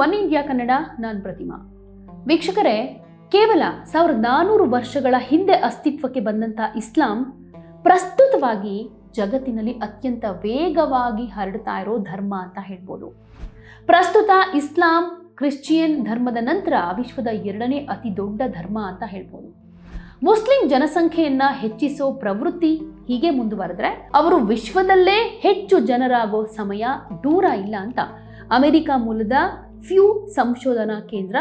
One India Kannada ನಾನು ಪ್ರತಿಮಾ. ವೀಕ್ಷಕರೇ, ಕೇವಲ ಸಾವಿರದ ನಾನೂರು ವರ್ಷಗಳ ಹಿಂದೆ ಅಸ್ತಿತ್ವಕ್ಕೆ ಬಂದಂಥ ಇಸ್ಲಾಂ ಪ್ರಸ್ತುತವಾಗಿ ಜಗತ್ತಿನಲ್ಲಿ ಅತ್ಯಂತ ವೇಗವಾಗಿ ಹರಡ್ತಾ ಇರೋ ಧರ್ಮ ಅಂತ ಹೇಳ್ಬೋದು. ಪ್ರಸ್ತುತ ಇಸ್ಲಾಂ ಕ್ರಿಶ್ಚಿಯನ್ ಧರ್ಮದ ನಂತರ ವಿಶ್ವದ ಎರಡನೇ ಅತಿ ದೊಡ್ಡ ಧರ್ಮ ಅಂತ ಹೇಳ್ಬೋದು. ಮುಸ್ಲಿಂ ಜನಸಂಖ್ಯೆಯನ್ನ ಹೆಚ್ಚಿಸೋ ಪ್ರವೃತ್ತಿ ಹೀಗೆ ಮುಂದುವರೆದ್ರೆ ಅವರು ವಿಶ್ವದಲ್ಲೇ ಹೆಚ್ಚು ಜನರಾಗೋ ಸಮಯ ದೂರ ಇಲ್ಲ ಅಂತ ಅಮೆರಿಕ ಮೂಲದ ಫ್ಯೂ ಸಂಶೋಧನಾ ಕೇಂದ್ರ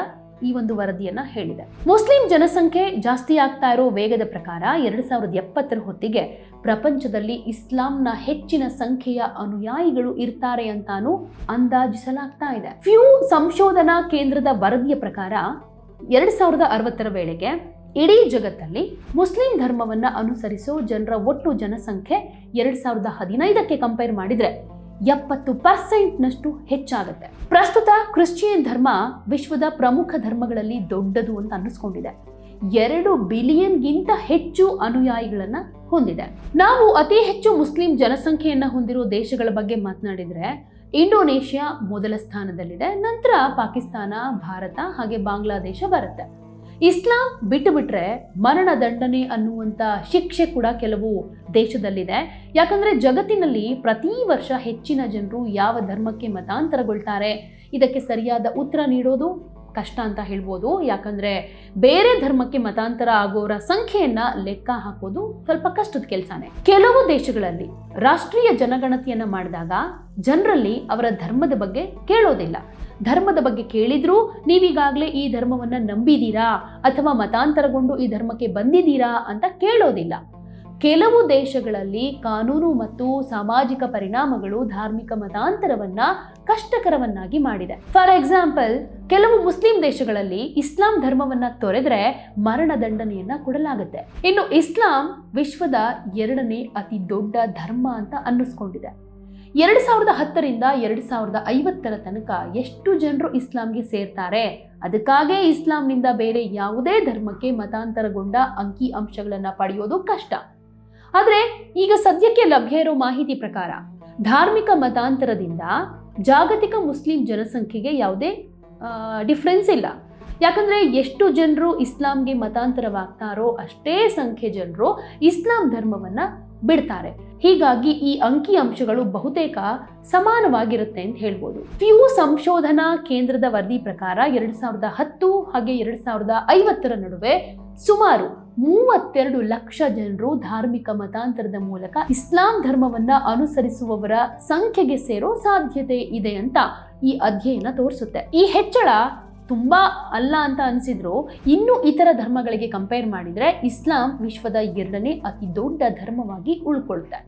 ಈ ಒಂದು ವರದಿಯನ್ನ ಹೇಳಿದೆ. ಮುಸ್ಲಿಂ ಜನಸಂಖ್ಯೆ ಜಾಸ್ತಿ ಆಗ್ತಾ ಇರೋ ವೇಗದ ಪ್ರಕಾರ ಎರಡ್ ಸಾವಿರದ ಎಪ್ಪತ್ತರ ಹೊತ್ತಿಗೆ ಪ್ರಪಂಚದಲ್ಲಿ ಇಸ್ಲಾಂನ ಹೆಚ್ಚಿನ ಸಂಖ್ಯೆಯ ಅನುಯಾಯಿಗಳು ಇರ್ತಾರೆ ಅಂತಾನು ಅಂದಾಜಿಸಲಾಗ್ತಾ ಇದೆ. ಫ್ಯೂ ಸಂಶೋಧನಾ ಕೇಂದ್ರದ ವರದಿಯ ಪ್ರಕಾರ ಎರಡ್ ಸಾವಿರದ ಅರವತ್ತರ ವೇಳೆಗೆ ಇಡೀ ಜಗತ್ತಲ್ಲಿ ಮುಸ್ಲಿಂ ಧರ್ಮವನ್ನ ಅನುಸರಿಸೋ ಜನರ ಒಟ್ಟು ಜನಸಂಖ್ಯೆ ಎರಡ್ ಸಾವಿರದ ಹದಿನೈದಕ್ಕೆ ಕಂಪೇರ್ ಮಾಡಿದ್ರೆ ಎಪ್ಪತ್ತು ಪರ್ಸೆಂಟ್ನಷ್ಟು ಹೆಚ್ಚಾಗುತ್ತೆ. ಪ್ರಸ್ತುತ ಕ್ರಿಶ್ಚಿಯನ್ ಧರ್ಮ ವಿಶ್ವದ ಪ್ರಮುಖ ಧರ್ಮಗಳಲ್ಲಿ ದೊಡ್ಡದು ಅಂತ ಅನ್ನಿಸ್ಕೊಂಡಿದೆ. ಎರಡು ಬಿಲಿಯನ್ಗಿಂತ ಹೆಚ್ಚು ಅನುಯಾಯಿಗಳನ್ನ ಹೊಂದಿದೆ. ನಾವು ಅತಿ ಹೆಚ್ಚು ಮುಸ್ಲಿಂ ಜನಸಂಖ್ಯೆಯನ್ನ ಹೊಂದಿರುವ ದೇಶಗಳ ಬಗ್ಗೆ ಮಾತನಾಡಿದ್ರೆ, ಇಂಡೋನೇಷ್ಯಾ ಮೊದಲ ಸ್ಥಾನದಲ್ಲಿದೆ, ನಂತರ ಪಾಕಿಸ್ತಾನ, ಭಾರತ ಹಾಗೆ ಬಾಂಗ್ಲಾದೇಶ ಬರುತ್ತೆ. ಇಸ್ಲಾಂ ಬಿಟ್ಟು ಬಿಟ್ರೆ ಮರಣ ದಂಡನೆ ಅನ್ನುವಂಥ ಶಿಕ್ಷೆ ಕೂಡ ಕೆಲವು ದೇಶದಲ್ಲಿದೆ. ಯಾಕಂದ್ರೆ ಜಗತ್ತಿನಲ್ಲಿ ಪ್ರತಿ ವರ್ಷ ಹೆಚ್ಚಿನ ಜನರು ಯಾವ ಧರ್ಮಕ್ಕೆ ಮತಾಂತರಗೊಳ್ತಾರೆ? ಇದಕ್ಕೆ ಸರಿಯಾದ ಉತ್ತರ ನೀಡೋದು ಕಷ್ಟ ಅಂತ ಹೇಳ್ಬೋದು. ಯಾಕಂದರೆ ಬೇರೆ ಧರ್ಮಕ್ಕೆ ಮತಾಂತರ ಆಗೋರ ಸಂಖ್ಯೆಯನ್ನು ಲೆಕ್ಕ ಹಾಕೋದು ಸ್ವಲ್ಪ ಕಷ್ಟದ ಕೆಲಸನೇ. ಕೆಲವು ದೇಶಗಳಲ್ಲಿ ರಾಷ್ಟ್ರೀಯ ಜನಗಣತಿಯನ್ನು ಮಾಡಿದಾಗ ಜನರಲ್ಲಿ ಅವರ ಧರ್ಮದ ಬಗ್ಗೆ ಕೇಳೋದಿಲ್ಲ. ಧರ್ಮದ ಬಗ್ಗೆ ಕೇಳಿದ್ರೂ ನೀವೀಗಾಗಲೇ ಈ ಧರ್ಮವನ್ನು ನಂಬಿದ್ದೀರಾ ಅಥವಾ ಮತಾಂತರಗೊಂಡು ಈ ಧರ್ಮಕ್ಕೆ ಬಂದಿದ್ದೀರಾ ಅಂತ ಕೇಳೋದಿಲ್ಲ. ಕೆಲವು ದೇಶಗಳಲ್ಲಿ ಕಾನೂನು ಮತ್ತು ಸಾಮಾಜಿಕ ಪರಿಣಾಮಗಳು ಧಾರ್ಮಿಕ ಮತಾಂತರವನ್ನ ಕಷ್ಟಕರವನ್ನಾಗಿ ಮಾಡಿದೆ. ಫಾರ್ ಎಕ್ಸಾಂಪಲ್ ಕೆಲವು ಮುಸ್ಲಿಂ ದೇಶಗಳಲ್ಲಿ ಇಸ್ಲಾಂ ಧರ್ಮವನ್ನ ತೊರೆದ್ರೆ ಮರಣ ದಂಡನೆಯನ್ನ ಕೊಡಲಾಗುತ್ತೆ. ಇನ್ನು ಇಸ್ಲಾಂ ವಿಶ್ವದ ಎರಡನೇ ಅತಿ ದೊಡ್ಡ ಧರ್ಮ ಅಂತ ಅನ್ನಿಸ್ಕೊಂಡಿದೆ. ಎರಡು ಸಾವಿರದ ಹತ್ತರಿಂದ ಎರಡು ಸಾವಿರದ ಐವತ್ತರ ತನಕ ಎಷ್ಟು ಜನರು ಇಸ್ಲಾಂಗೆ ಸೇರ್ತಾರೆ? ಅದಕ್ಕಾಗೇ ಇಸ್ಲಾಂನಿಂದ ಬೇರೆ ಯಾವುದೇ ಧರ್ಮಕ್ಕೆ ಮತಾಂತರಗೊಂಡ ಅಂಕಿ ಅಂಶಗಳನ್ನು ಪಡೆಯೋದು ಕಷ್ಟ. ಆದರೆ ಈಗ ಸದ್ಯಕ್ಕೆ ಲಭ್ಯ ಇರೋ ಮಾಹಿತಿ ಪ್ರಕಾರ ಧಾರ್ಮಿಕ ಮತಾಂತರದಿಂದ ಜಾಗತಿಕ ಮುಸ್ಲಿಂ ಜನಸಂಖ್ಯೆಗೆ ಯಾವುದೇ ಡಿಫ್ರೆನ್ಸ್ ಇಲ್ಲ. ಯಾಕಂದ್ರೆ ಎಷ್ಟು ಜನರು ಇಸ್ಲಾಂಗೆ ಮತಾಂತರವಾಗ್ತಾರೋ ಅಷ್ಟೇ ಸಂಖ್ಯೆ ಜನರು ಇಸ್ಲಾಂ ಧರ್ಮವನ್ನ ಬಿಡ್ತಾರೆ. ಹೀಗಾಗಿ ಈ ಅಂಕಿ ಅಂಶಗಳು ಬಹುತೇಕ ಸಮಾನವಾಗಿರುತ್ತೆ ಅಂತ ಹೇಳ್ಬೋದು. ಫ್ಯೂ ಸಂಶೋಧನಾ ಕೇಂದ್ರದ ವರದಿ ಪ್ರಕಾರ ಎರಡ್ ಸಾವಿರದ ಹತ್ತು ಹಾಗೆ ಎರಡು ಸಾವಿರದ ಐವತ್ತರ ನಡುವೆ ಸುಮಾರು ಮೂವತ್ತೆರಡು ಲಕ್ಷ ಜನರು ಧಾರ್ಮಿಕ ಮತಾಂತರದ ಮೂಲಕ ಇಸ್ಲಾಂ ಧರ್ಮವನ್ನ ಅನುಸರಿಸುವವರ ಸಂಖ್ಯೆಗೆ ಸೇರೋ ಸಾಧ್ಯತೆ ಇದೆ ಅಂತ ಈ ಅಧ್ಯಯನ ತೋರಿಸುತ್ತೆ. ಈ ಹೆಚ್ಚಳ ತುಂಬಾ ಅಲ್ಲ ಅಂತ ಅನಿಸಿದ್ರು. ಇನ್ನು ಇತರ ಧರ್ಮಗಳಿಗೆ ಕಂಪೇರ್ ಮಾಡಿದ್ರೆ ಇಸ್ಲಾಂ ವಿಶ್ವದ ಎರಡನೇ ಅತಿ ದೊಡ್ಡ ಧರ್ಮವಾಗಿ ಉಳ್ಕೊಳ್ತೆ.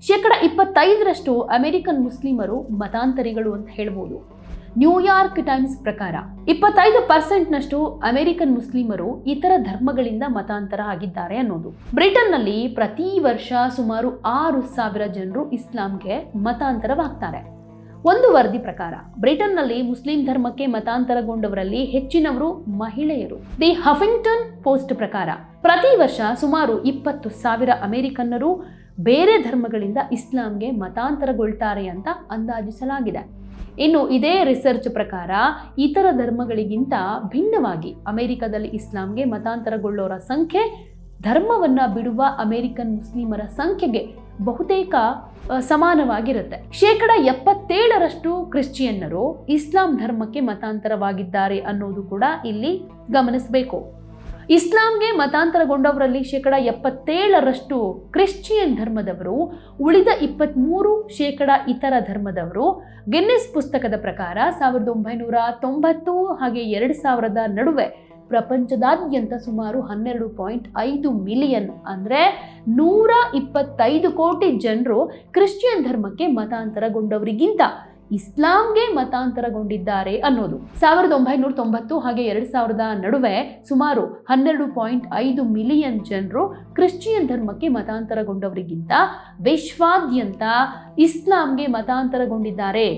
ಶೇಕಡ ಇಪ್ಪತ್ತೈದರಷ್ಟು ಅಮೆರಿಕನ್ ಮುಸ್ಲಿಮರು ಮತಾಂತರಿಗಳು ಅಂತ ಹೇಳ್ಬೋದು. ನ್ಯೂಯಾರ್ಕ್ ಟೈಮ್ಸ್ ಪ್ರಕಾರ, ಇಪ್ಪತ್ತೈದು ಪರ್ಸೆಂಟ್ನಷ್ಟು ಅಮೆರಿಕನ್ ಮುಸ್ಲಿಮರು ಇತರ ಧರ್ಮಗಳಿಂದ ಮತಾಂತರ ಆಗಿದ್ದಾರೆ ಅನ್ನೋದು. ಬ್ರಿಟನ್ನಲ್ಲಿ ಪ್ರತಿ ವರ್ಷ ಸುಮಾರು ಆರು ಸಾವಿರ ಜನರು ಇಸ್ಲಾಂಗೆ ಮತಾಂತರವಾಗ್ತಾರೆ. ಒಂದು ವರದಿ ಪ್ರಕಾರ, ಬ್ರಿಟನ್ನಲ್ಲಿ ಮುಸ್ಲಿಂ ಧರ್ಮಕ್ಕೆ ಮತಾಂತರಗೊಂಡವರಲ್ಲಿ ಹೆಚ್ಚಿನವರು ಮಹಿಳೆಯರು. ದಿ ಹಫಿಂಗ್ಟನ್ ಪೋಸ್ಟ್ ಪ್ರಕಾರ, ಪ್ರತಿ ವರ್ಷ ಸುಮಾರು ಇಪ್ಪತ್ತು ಸಾವಿರ ಅಮೆರಿಕನ್ನರು ಬೇರೆ ಧರ್ಮಗಳಿಂದ ಇಸ್ಲಾಂಗೆ ಮತಾಂತರಗೊಳ್ತಾರೆ ಅಂತ ಅಂದಾಜಿಸಲಾಗಿದೆ. ಇನ್ನು ಇದೇ ರಿಸರ್ಚ್ ಪ್ರಕಾರ ಇತರ ಧರ್ಮಗಳಿಗಿಂತ ಭಿನ್ನವಾಗಿ ಅಮೆರಿಕದಲ್ಲಿ ಇಸ್ಲಾಂಗೆ ಮತಾಂತರಗೊಳ್ಳೋರ ಸಂಖ್ಯೆ, ಧರ್ಮವನ್ನ ಬಿಡುವ ಅಮೆರಿಕನ್ ಮುಸ್ಲಿಮರ ಸಂಖ್ಯೆಗೆ ಬಹುತೇಕ ಸಮಾನವಾಗಿರುತ್ತೆ. ಶೇಕಡ ಎಪ್ಪತ್ತೇಳರಷ್ಟು ಕ್ರಿಶ್ಚಿಯನ್ನರು ಇಸ್ಲಾಂ ಧರ್ಮಕ್ಕೆ ಮತಾಂತರವಾಗಿದ್ದಾರೆ ಅನ್ನೋದು ಕೂಡ ಇಲ್ಲಿ ಗಮನಿಸಬೇಕು. ಇಸ್ಲಾಂಗೆ ಮತಾಂತರಗೊಂಡವರಲ್ಲಿ ಶೇಕಡ ಎಪ್ಪತ್ತೇಳರಷ್ಟು ಕ್ರಿಶ್ಚಿಯನ್ ಧರ್ಮದವರು, ಉಳಿದ ಇಪ್ಪತ್ತ್ಮೂರು ಶೇಕಡ ಇತರ ಧರ್ಮದವರು, ಗಿನ್ನಿಸ್ ಪುಸ್ತಕದ ಪ್ರಕಾರ ಸಾವಿರದ ಒಂಬೈನೂರ ತೊಂಬತ್ತು ಹಾಗೆ ಎರಡು ಸಾವಿರದ ನಡುವೆ ಪ್ರಪಂಚದಾದ್ಯಂತ ಸುಮಾರು ಹನ್ನೆರಡು ಪಾಯಿಂಟ್ ಐದು ಮಿಲಿಯನ್ ಅಂದರೆ ನೂರ ಇಪ್ಪತ್ತೈದು ಕೋಟಿ ಜನರು ಕ್ರಿಶ್ಚಿಯನ್ ಧರ್ಮಕ್ಕೆ ಮತಾಂತರಗೊಂಡವರಿಗಿಂತ ಇಸ್ಲಾಂಗೆ ಮತಾಂತರಗೊಂಡಿದ್ದಾರೆ ಅನ್ನೋದು. ಸಾವಿರದ ಒಂಬೈನೂರ ತೊಂಬತ್ತು ಹಾಗೆ ಎರಡು ಸಾವಿರದ ನಡುವೆ ಸುಮಾರು ಹನ್ನೆರಡು ಪಾಯಿಂಟ್ ಐದು ಮಿಲಿಯನ್ ಜನರು ಕ್ರಿಶ್ಚಿಯನ್ ಧರ್ಮಕ್ಕೆ ಮತಾಂತರಗೊಂಡವರಿಗಿಂತ ವಿಶ್ವಾದ್ಯಂತ ಇಸ್ಲಾಂಗೆ ಮತಾಂತರಗೊಂಡಿದ್ದಾರೆ.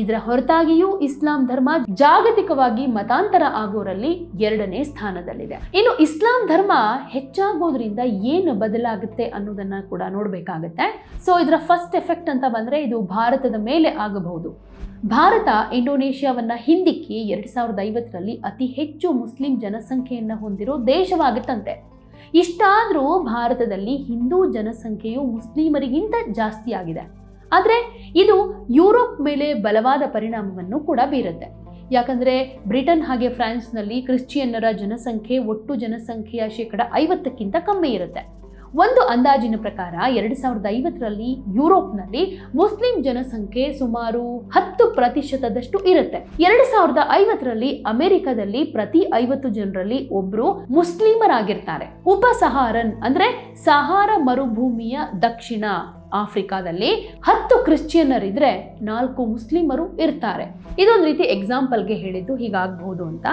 ಇದರ ಹೊರತಾಗಿಯೂ ಇಸ್ಲಾಂ ಧರ್ಮ ಜಾಗತಿಕವಾಗಿ ಮತಾಂತರ ಆಗೋರಲ್ಲಿ ಎರಡನೇ ಸ್ಥಾನದಲ್ಲಿದೆ. ಇನ್ನು ಇಸ್ಲಾಂ ಧರ್ಮ ಹೆಚ್ಚಾಗೋದ್ರಿಂದ ಏನು ಬದಲಾಗುತ್ತೆ ಅನ್ನೋದನ್ನ ಕೂಡ ನೋಡಬೇಕಾಗತ್ತೆ. ಸೊ ಇದರ ಫಸ್ಟ್ ಎಫೆಕ್ಟ್ ಅಂತ ಬಂದ್ರೆ ಇದು ಭಾರತದ ಮೇಲೆ ಆಗಬಹುದು. ಭಾರತ ಇಂಡೋನೇಷ್ಯಾವನ್ನ ಹಿಂದಿಕ್ಕಿ ಎರಡ್ ಸಾವಿರದ ಐವತ್ತರಲ್ಲಿ ಅತಿ ಹೆಚ್ಚು ಮುಸ್ಲಿಂ ಜನಸಂಖ್ಯೆಯನ್ನು ಹೊಂದಿರೋ ದೇಶವಾಗುತ್ತಂತೆ. ಇಷ್ಟಾದರೂ ಭಾರತದಲ್ಲಿ ಹಿಂದೂ ಜನಸಂಖ್ಯೆಯು ಮುಸ್ಲಿಮರಿಗಿಂತ ಜಾಸ್ತಿ ಆಗಿದೆ ಆದರೆ ಇದು ಯುರೋಪ್ ಮೇಲೆ ಬಲವಾದ ಪರಿಣಾಮವನ್ನು ಕೂಡ ಬೀರುತ್ತೆ. ಯಾಕಂದರೆ ಬ್ರಿಟನ್ ಹಾಗೆ ಫ್ರಾನ್ಸ್ನಲ್ಲಿ ಕ್ರಿಶ್ಚಿಯನ್ನರ ಜನಸಂಖ್ಯೆ, ಒಟ್ಟು ಜನಸಂಖ್ಯೆಯ ಶೇಕಡ ಐವತ್ತಕ್ಕಿಂತ ಕಮ್ಮಿ ಇರುತ್ತೆ. ಒಂದು ಅಂದಾಜಿನ ಪ್ರಕಾರ ಎರಡು ಸಾವಿರದ ಐವತ್ತರಲ್ಲಿ ಯುರೋಪ್ನಲ್ಲಿ ಮುಸ್ಲಿಂ ಜನಸಂಖ್ಯೆ ಸುಮಾರು ಹತ್ತು ಪ್ರತಿಶತದಷ್ಟು ಇರುತ್ತೆ. ಎರಡು ಸಾವಿರದ ಐವತ್ತರಲ್ಲಿ ಅಮೆರಿಕದಲ್ಲಿ ಪ್ರತಿ ಐವತ್ತು ಜನರಲ್ಲಿ ಒಬ್ರು ಮುಸ್ಲಿಮರಾಗಿರ್ತಾರೆ. ಉಪ ಸಹಾರನ್ ಅಂದ್ರೆ ಸಹಾರ ಮರುಭೂಮಿಯ ದಕ್ಷಿಣ ಆಫ್ರಿಕಾದಲ್ಲಿ ಹತ್ತು ಕ್ರಿಶ್ಚಿಯನ್ನರಿದ್ರೆ ನಾಲ್ಕು ಮುಸ್ಲಿಮರು ಇರ್ತಾರೆ. ಇದೊಂದು ರೀತಿ ಎಕ್ಸಾಂಪಲ್ಗೆ ಹೇಳಿದ್ದು ಹೀಗಾಗಬಹುದು ಅಂತ.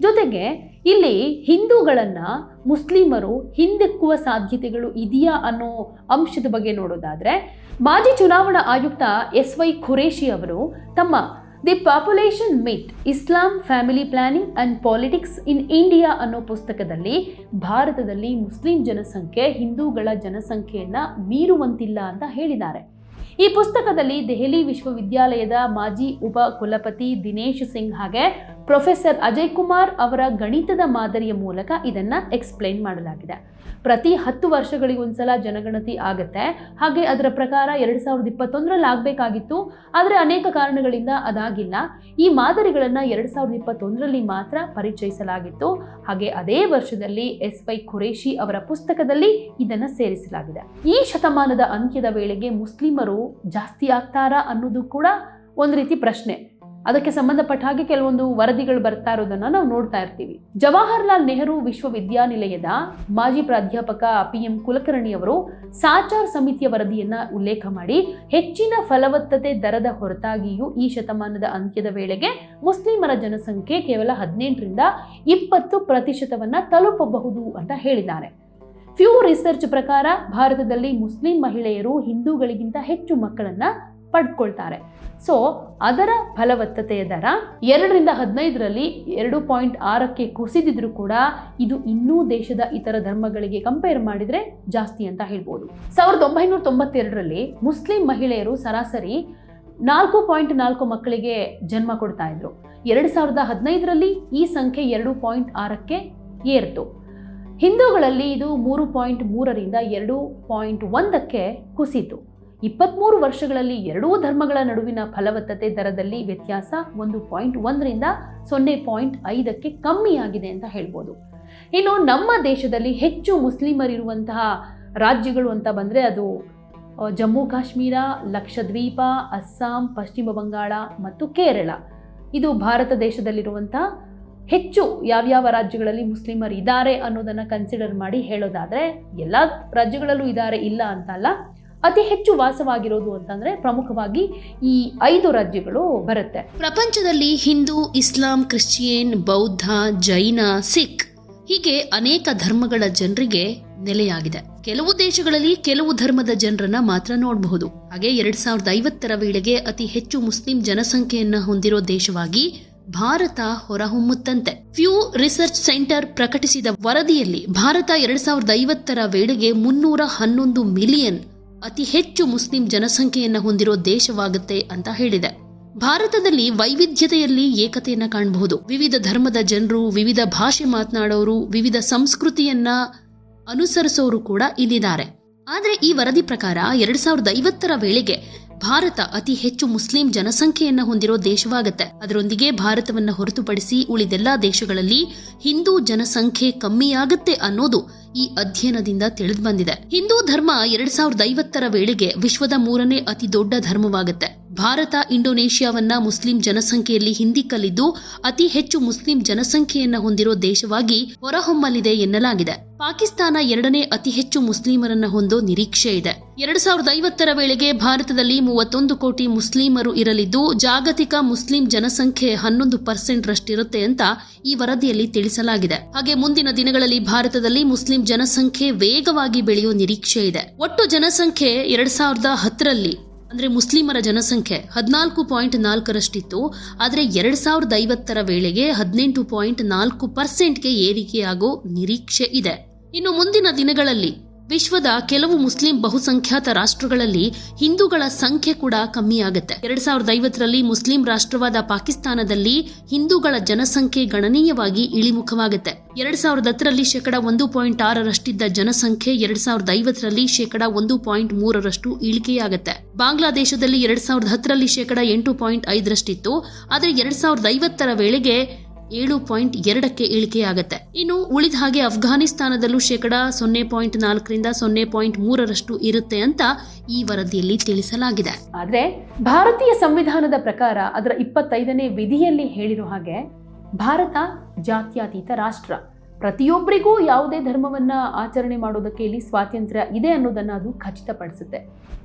ಜೊತೆಗೆ ಇಲ್ಲಿ ಹಿಂದೂಗಳನ್ನ ಮುಸ್ಲಿಮರು ಹಿಂದಿಕ್ಕುವ ಸಾಧ್ಯತೆಗಳು ಇದೆಯಾ ಅನ್ನೋ ಅಂಶದ ಬಗ್ಗೆ ನೋಡೋದಾದ್ರೆ, ಮಾಜಿ ಚುನಾವಣಾ ಆಯುಕ್ತ ಎಸ್ ವೈ ಖುರೇಶಿ ಅವರು ತಮ್ಮ the population myth Islam family planning and politics in India ಅನ್ನೋ ಪುಸ್ತಕದಲ್ಲಿ ಭಾರತದಲ್ಲಿ ಮುಸ್ಲಿಂ ಜನಸಂಖ್ಯೆ ಹಿಂದೂಗಳ ಜನಸಂಖ್ಯೆಯನ್ನ ಮೀರುವಂತಿಲ್ಲ ಅಂತ ಹೇಳಿದ್ದಾರೆ. ಈ ಪುಸ್ತಕದಲ್ಲಿ ದೆಹಲಿ ವಿಶ್ವವಿದ್ಯಾಲಯದ ಮಾಜಿ ಉಪ ಕುಲಪತಿ ದಿನೇಶ್ ಸಿಂಗ್ ಹಾಗೆ ಪ್ರೊಫೆಸರ್ ಅಜಯ್ ಕುಮಾರ್ ಅವರ ಗಣಿತದ ಮಾದರಿಯ ಮೂಲಕ ಇದನ್ನ ಎಕ್ಸ್ಪ್ಲೈನ್ ಮಾಡಲಾಗಿದೆ. ಪ್ರತಿ ಹತ್ತು ವರ್ಷಗಳಿಗೊಂದ್ಸಲ ಜನಗಣತಿ ಆಗುತ್ತೆ. ಹಾಗೆ ಅದರ ಪ್ರಕಾರ ಎರಡು ಸಾವಿರದ ಇಪ್ಪತ್ತೊಂದರಲ್ಲಿ ಆಗಬೇಕಾಗಿತ್ತು. ಆದರೆ ಅನೇಕ ಕಾರಣಗಳಿಂದ ಅದಾಗಿಲ್ಲ. ಈ ಮಾದರಿಗಳನ್ನು ಎರಡು ಸಾವಿರದ ಇಪ್ಪತ್ತೊಂದರಲ್ಲಿ ಮಾತ್ರ ಪರಿಚಯಿಸಲಾಗಿತ್ತು. ಹಾಗೆ ಅದೇ ವರ್ಷದಲ್ಲಿ ಎಸ್ ವೈ ಖುರೇಶಿ ಅವರ ಪುಸ್ತಕದಲ್ಲಿ ಇದನ್ನು ಸೇರಿಸಲಾಗಿದೆ. ಈ ಶತಮಾನದ ಅಂತ್ಯದ ವೇಳೆಗೆ ಮುಸ್ಲಿಮರು ಜಾಸ್ತಿ ಆಗ್ತಾರಾ ಅನ್ನೋದು ಕೂಡ ಒಂದು ರೀತಿ ಪ್ರಶ್ನೆ. ಅದಕ್ಕೆ ಸಂಬಂಧಪಟ್ಟ ಹಾಗೆ ಕೆಲವೊಂದು ವರದಿಗಳು ಬರ್ತಾ ಇರೋದನ್ನ ನಾವು ನೋಡ್ತಾ ಇರ್ತೀವಿ. ಜವಾಹರ್ಲಾಲ್ ನೆಹರು ವಿಶ್ವವಿದ್ಯಾನಿಲಯದ ಮಾಜಿ ಪ್ರಾಧ್ಯಾಪಕ ಪಿ ಎಂ ಕುಲಕರ್ಣಿ ಅವರು ಸಾಚಾರ್ ಸಮಿತಿಯ ವರದಿಯನ್ನ ಉಲ್ಲೇಖ ಮಾಡಿ, ಹೆಚ್ಚಿನ ಫಲವತ್ತತೆ ದರದ ಹೊರತಾಗಿಯೂ ಈ ಶತಮಾನದ ಅಂತ್ಯದ ವೇಳೆಗೆ ಮುಸ್ಲಿಮರ ಜನಸಂಖ್ಯೆ ಕೇವಲ ಹದಿನೆಂಟರಿಂದ ಇಪ್ಪತ್ತು ಪ್ರತಿಶತವನ್ನ ತಲುಪಬಹುದು ಅಂತ ಹೇಳಿದ್ದಾರೆ. ಫ್ಯೂ ರಿಸರ್ಚ್ ಪ್ರಕಾರ ಭಾರತದಲ್ಲಿ ಮುಸ್ಲಿಂ ಮಹಿಳೆಯರು ಹಿಂದೂಗಳಿಗಿಂತ ಹೆಚ್ಚು ಮಕ್ಕಳನ್ನ ಪಡ್ಕೊಳ್ತಾರೆ. ಸೊ ಅದರ ಫಲವತ್ತತೆಯ ದರ ಎರಡರಿಂದ ಹದಿನೈದರಲ್ಲಿ ಎರಡು ಪಾಯಿಂಟ್ ಆರಕ್ಕೆ ಕುಸಿದಿದ್ರು ಕೂಡ ಇದು ಇನ್ನೂ ದೇಶದ ಇತರ ಧರ್ಮಗಳಿಗೆ ಕಂಪೇರ್ ಮಾಡಿದ್ರೆ ಜಾಸ್ತಿ ಅಂತ ಹೇಳ್ಬೋದು. ಸಾವಿರದ ಒಂಬೈನೂರ ತೊಂಬತ್ತೆರಡರಲ್ಲಿ ಮುಸ್ಲಿಂ ಮಹಿಳೆಯರು ಸರಾಸರಿ ನಾಲ್ಕು ಪಾಯಿಂಟ್ ನಾಲ್ಕು ಮಕ್ಕಳಿಗೆ ಜನ್ಮ ಕೊಡ್ತಾ ಇದ್ರು. ಎರಡು ಸಾವಿರದ ಹದಿನೈದರಲ್ಲಿ ಈ ಸಂಖ್ಯೆ ಎರಡು ಪಾಯಿಂಟ್ ಆರಕ್ಕೆ ಏರ್ತು. ಹಿಂದೂಗಳಲ್ಲಿ ಇದು ಮೂರು ಪಾಯಿಂಟ್ ಮೂರರಿಂದ ಎರಡು ಪಾಯಿಂಟ್ ಒಂದಕ್ಕೆ ಕುಸಿತು. ಇಪ್ಪತ್ತ್ಮೂರು ವರ್ಷಗಳಲ್ಲಿ ಎರಡೂ ಧರ್ಮಗಳ ನಡುವಿನ ಫಲವತ್ತತೆ ದರದಲ್ಲಿ ವ್ಯತ್ಯಾಸ ಒಂದು ಪಾಯಿಂಟ್ ಒಂದರಿಂದ ಸೊನ್ನೆ ಪಾಯಿಂಟ್ ಐದಕ್ಕೆ ಕಮ್ಮಿಯಾಗಿದೆ ಅಂತ ಹೇಳ್ಬೋದು. ಇನ್ನು ನಮ್ಮ ದೇಶದಲ್ಲಿ ಹೆಚ್ಚು ಮುಸ್ಲಿಮರಿರುವಂತಹ ರಾಜ್ಯಗಳು ಅಂತ ಬಂದರೆ ಅದು ಜಮ್ಮು ಕಾಶ್ಮೀರ, ಲಕ್ಷದ್ವೀಪ, ಅಸ್ಸಾಂ, ಪಶ್ಚಿಮ ಬಂಗಾಳ ಮತ್ತು ಕೇರಳ. ಇದು ಭಾರತ ದೇಶದಲ್ಲಿರುವಂಥ ಹೆಚ್ಚು ಯಾವ್ಯಾವ ರಾಜ್ಯಗಳಲ್ಲಿ ಮುಸ್ಲಿಮರು ಇದ್ದಾರೆ ಅನ್ನೋದನ್ನು ಕನ್ಸಿಡರ್ ಮಾಡಿ ಹೇಳೋದಾದರೆ, ಎಲ್ಲ ರಾಜ್ಯಗಳಲ್ಲೂ ಇದ್ದಾರೆ ಇಲ್ಲ ಅಂತಲ್ಲ ಅತಿ ಹೆಚ್ಚು ವಾಸವಾಗಿರೋದು ಅಂತಂದ್ರೆ ಪ್ರಮುಖವಾಗಿ ಈ ಐದು ರಾಜ್ಯಗಳು ಬರುತ್ತೆ. ಪ್ರಪಂಚದಲ್ಲಿ ಹಿಂದೂ, ಇಸ್ಲಾಂ, ಕ್ರಿಶ್ಚಿಯನ್, ಬೌದ್ಧ, ಜೈನ, ಸಿಖ್ ಹೀಗೆ ಅನೇಕ ಧರ್ಮಗಳ ಜನರಿಗೆ ನೆಲೆಯಾಗಿದೆ. ಕೆಲವು ದೇಶಗಳಲ್ಲಿ ಕೆಲವು ಧರ್ಮದ ಜನರನ್ನ ಮಾತ್ರ ನೋಡಬಹುದು. ಹಾಗೆ ಎರಡ್ ಸಾವಿರದ ಐವತ್ತರ ವೇಳೆಗೆ ಅತಿ ಹೆಚ್ಚು ಮುಸ್ಲಿಂ ಜನಸಂಖ್ಯೆಯನ್ನ ಹೊಂದಿರೋ ದೇಶವಾಗಿ ಭಾರತ ಹೊರಹೊಮ್ಮುತ್ತಂತೆ. ಫ್ಯೂ ರಿಸರ್ಚ್ ಸೆಂಟರ್ ಪ್ರಕಟಿಸಿದ ವರದಿಯಲ್ಲಿ ಭಾರತ ಎರಡ್ ಸಾವಿರದ ಐವತ್ತರ ವೇಳೆಗೆ ಮುನ್ನೂರ ಹನ್ನೊಂದು ಮಿಲಿಯನ್ ಅತಿ ಹೆಚ್ಚು ಮುಸ್ಲಿಂ ಜನಸಂಖ್ಯೆಯನ್ನು ಹೊಂದಿರೋ ದೇಶವಾಗುತ್ತೆ ಅಂತ ಹೇಳಿದೆ. ಭಾರತದಲ್ಲಿ ವೈವಿಧ್ಯತೆಯಲ್ಲಿ ಏಕತೆಯನ್ನು ಕಾಣಬಹುದು. ವಿವಿಧ ಧರ್ಮದ ಜನರು, ವಿವಿಧ ಭಾಷೆ ಮಾತನಾಡೋರು, ವಿವಿಧ ಸಂಸ್ಕೃತಿಯನ್ನ ಅನುಸರಿಸೋರು ಕೂಡ ಇಲ್ಲಿದ್ದಾರೆ. ಆದರೆ ಈ ವರದಿ ಪ್ರಕಾರ ಎರಡ್ ಸಾವಿರದ ಐವತ್ತರ ವೇಳೆಗೆ ಭಾರತ ಅತಿ ಹೆಚ್ಚು ಮುಸ್ಲಿಂ ಜನಸಂಖ್ಯೆಯನ್ನ ಹೊಂದಿರೋ ದೇಶವಾಗತ್ತೆ. ಅದರೊಂದಿಗೆ ಭಾರತವನ್ನ ಹೊರತುಪಡಿಸಿ ಉಳಿದೆಲ್ಲಾ ದೇಶಗಳಲ್ಲಿ ಹಿಂದೂ ಜನಸಂಖ್ಯೆ ಕಮ್ಮಿಯಾಗುತ್ತೆ ಅನ್ನೋದು ಈ ಅಧ್ಯಯನದಿಂದ ತಿಳಿದು ಬಂದಿದೆ ಹಿಂದೂ ಧರ್ಮ ಎರಡ್ ಸಾವಿರದ ಐವತ್ತರ ವೇಳೆಗೆ ವಿಶ್ವದ ಮೂರನೇ ಅತಿ ದೊಡ್ಡ ಧರ್ಮವಾಗತ್ತೆ. ಭಾರತ, ಇಂಡೋನೇಷ್ಯಾವನ್ನ ಮುಸ್ಲಿಂ ಜನಸಂಖ್ಯೆಯಲ್ಲಿ ಹಿಂದಿಕ್ಕಲಿದ್ದು, ಅತಿ ಹೆಚ್ಚು ಮುಸ್ಲಿಂ ಜನಸಂಖ್ಯೆಯನ್ನ ಹೊಂದಿರೋ ದೇಶವಾಗಿ ಹೊರಹೊಮ್ಮಲಿದೆ ಎನ್ನಲಾಗಿದೆ. ಪಾಕಿಸ್ತಾನ ಎರಡನೇ ಅತಿ ಹೆಚ್ಚು ಮುಸ್ಲಿಮರನ್ನ ಹೊಂದೋ ನಿರೀಕ್ಷೆ ಇದೆ. ಎರಡ್ ಸಾವಿರದ ಐವತ್ತರ ವೇಳೆಗೆ ಭಾರತದಲ್ಲಿ ಮೂವತ್ತೊಂದು ಕೋಟಿ ಮುಸ್ಲಿಮರು ಇರಲಿದ್ದು, ಜಾಗತಿಕ ಮುಸ್ಲಿಂ ಜನಸಂಖ್ಯೆ ಹನ್ನೊಂದು ಪರ್ಸೆಂಟ್ ರಷ್ಟಿರುತ್ತೆ ಅಂತ ಈ ವರದಿಯಲ್ಲಿ ತಿಳಿಸಲಾಗಿದೆ. ಹಾಗೆ ಮುಂದಿನ ದಿನಗಳಲ್ಲಿ ಭಾರತದಲ್ಲಿ ಮುಸ್ಲಿಂ ಜನಸಂಖ್ಯೆ ವೇಗವಾಗಿ ಬೆಳೆಯೋ ನಿರೀಕ್ಷೆ ಇದೆ. ಒಟ್ಟು ಜನಸಂಖ್ಯೆ ಎರಡ್ ಸಾವಿರದ ಹತ್ತರಲ್ಲಿ ಅಂದ್ರೆ ಮುಸ್ಲಿಮರ ಜನಸಂಖ್ಯೆ ಹದಿನಾಲ್ಕು ಪಾಯಿಂಟ್ ನಾಲ್ಕರಷ್ಟಿತ್ತು. ಆದರೆ ಎರಡು ಸಾವಿರದ ಐವತ್ತರ ವೇಳೆಗೆ ಹದಿನೆಂಟು ಪಾಯಿಂಟ್ ನಾಲ್ಕು ಪರ್ಸೆಂಟ್ಗೆ ಏರಿಕೆಯಾಗೋ ನಿರೀಕ್ಷೆ ಇದೆ. ಇನ್ನು ಮುಂದಿನ ದಿನಗಳಲ್ಲಿ ವಿಶ್ವದ ಕೆಲವು ಮುಸ್ಲಿಂ ಬಹುಸಂಖ್ಯಾತ ರಾಷ್ಟ್ರಗಳಲ್ಲಿ ಹಿಂದೂಗಳ ಸಂಖ್ಯೆ ಕೂಡ ಕಮ್ಮಿಯಾಗುತ್ತೆ. ಎರಡ್ ಸಾವಿರದ ಐವತ್ತರಲ್ಲಿ ಮುಸ್ಲಿಂ ರಾಷ್ಟ್ರವಾದ ಪಾಕಿಸ್ತಾನದಲ್ಲಿ ಹಿಂದೂಗಳ ಜನಸಂಖ್ಯೆ ಗಣನೀಯವಾಗಿ ಇಳಿಮುಖವಾಗುತ್ತೆ. ಎರಡ್ ಸಾವಿರದ ಹತ್ತರಲ್ಲಿ ಶೇಕಡ ಒಂದು ಪಾಯಿಂಟ್ ಆರರಷ್ಟಿದ್ದ ಜನಸಂಖ್ಯೆ ಎರಡ್ ಸಾವಿರದ ಐವತ್ತರಲ್ಲಿ ಶೇಕಡ ಒಂದು ಪಾಯಿಂಟ್ ಮೂರರಷ್ಟು ಇಳಿಕೆಯಾಗುತ್ತೆ. ಬಾಂಗ್ಲಾದೇಶದಲ್ಲಿ ಎರಡ್ ಸಾವಿರದ ಹತ್ತರಲ್ಲಿ ಶೇಕಡ ಎಂಟು ಪಾಯಿಂಟ್ ಐದರಷ್ಟಿತ್ತು. ಆದರೆ ಎರಡ್ ಸಾವಿರದ ಐವತ್ತರ ವೇಳೆಗೆ ಏಳು ಪಾಯಿಂಟ್ ಎರಡಕ್ಕೆ ಇಳಿಕೆಯಾಗುತ್ತೆ. ಇನ್ನು ಉಳಿದ ಹಾಗೆ ಅಫ್ಘಾನಿಸ್ತಾನದಲ್ಲೂ ಶೇಕಡ ಸೊನ್ನೆ ಪಾಯಿಂಟ್ ನಾಲ್ಕರಿಂದ ಸೊನ್ನೆ ಪಾಯಿಂಟ್ ಮೂರರಷ್ಟು ಇರುತ್ತೆ ಅಂತ ಈ ವರದಿಯಲ್ಲಿ ತಿಳಿಸಲಾಗಿದೆ. ಆದರೆ ಭಾರತೀಯ ಸಂವಿಧಾನದ ಪ್ರಕಾರ ಅದರ ಇಪ್ಪತ್ತೈದನೇ ವಿಧಿಯಲ್ಲಿ ಹೇಳಿರೋ ಹಾಗೆ ಭಾರತ ಜಾತ್ಯತೀತ ರಾಷ್ಟ್ರ. ಪ್ರತಿಯೊಬ್ಬರಿಗೂ ಯಾವುದೇ ಧರ್ಮವನ್ನು ಆಚರಣೆ ಮಾಡೋದಕ್ಕೆ ಇಲ್ಲಿ ಸ್ವಾತಂತ್ರ್ಯ ಇದೆ ಅನ್ನೋದನ್ನು ಅದು ಖಚಿತಪಡಿಸುತ್ತೆ.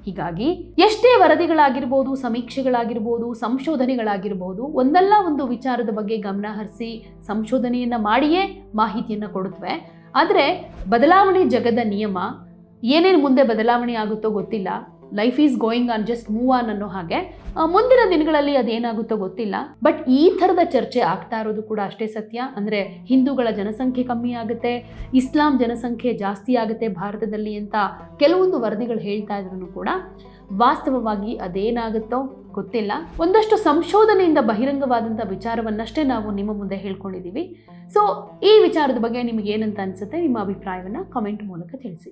ಹೀಗಾಗಿ ಎಷ್ಟೇ ವರದಿಗಳಾಗಿರ್ಬೋದು, ಸಮೀಕ್ಷೆಗಳಾಗಿರ್ಬೋದು, ಸಂಶೋಧನೆಗಳಾಗಿರ್ಬೋದು, ಒಂದಲ್ಲ ಒಂದು ವಿಚಾರದ ಬಗ್ಗೆ ಗಮನ ಹರಿಸಿ ಸಂಶೋಧನೆಯನ್ನು ಮಾಡಿಯೇ ಮಾಹಿತಿಯನ್ನು ಕೊಡುತ್ತವೆ. ಆದರೆ ಬದಲಾವಣೆ ಜಗದ ನಿಯಮ, ಏನೇನು ಮುಂದೆ ಬದಲಾವಣೆ ಆಗುತ್ತೋ ಗೊತ್ತಿಲ್ಲ. Life is going on just move on ಅನ್ನೋ ಹಾಗೆ ಮುಂದಿನ ದಿನಗಳಲ್ಲಿ ಅದೇನಾಗುತ್ತೋ ಗೊತ್ತಿಲ್ಲ. ಬಟ್ ಈ ಥರದ ಚರ್ಚೆ ಆಗ್ತಾ ಇರೋದು ಕೂಡ ಅಷ್ಟೇ ಸತ್ಯ. ಅಂದರೆ ಹಿಂದೂಗಳ ಜನಸಂಖ್ಯೆ ಕಮ್ಮಿ ಆಗುತ್ತೆ, ಇಸ್ಲಾಂ ಜನಸಂಖ್ಯೆ ಜಾಸ್ತಿ ಆಗುತ್ತೆ ಭಾರತದಲ್ಲಿ ಅಂತ ಕೆಲವೊಂದು ವರದಿಗಳು ಹೇಳ್ತಾ ಇದ್ರು ಕೂಡ ವಾಸ್ತವವಾಗಿ ಅದೇನಾಗುತ್ತೋ ಗೊತ್ತಿಲ್ಲ. ಒಂದಷ್ಟು ಸಂಶೋಧನೆಯಿಂದ ಬಹಿರಂಗವಾದಂಥ ವಿಚಾರವನ್ನಷ್ಟೇ ನಾವು ನಿಮ್ಮ ಮುಂದೆ ಹೇಳ್ಕೊಂಡಿದ್ದೀವಿ. ಸೊ ಈ ವಿಚಾರದ ಬಗ್ಗೆ ನಿಮಗೆ ಏನಂತ ಅನಿಸುತ್ತೆ, ನಿಮ್ಮ ಅಭಿಪ್ರಾಯವನ್ನು ಕಾಮೆಂಟ್ ಮೂಲಕ ತಿಳಿಸಿ.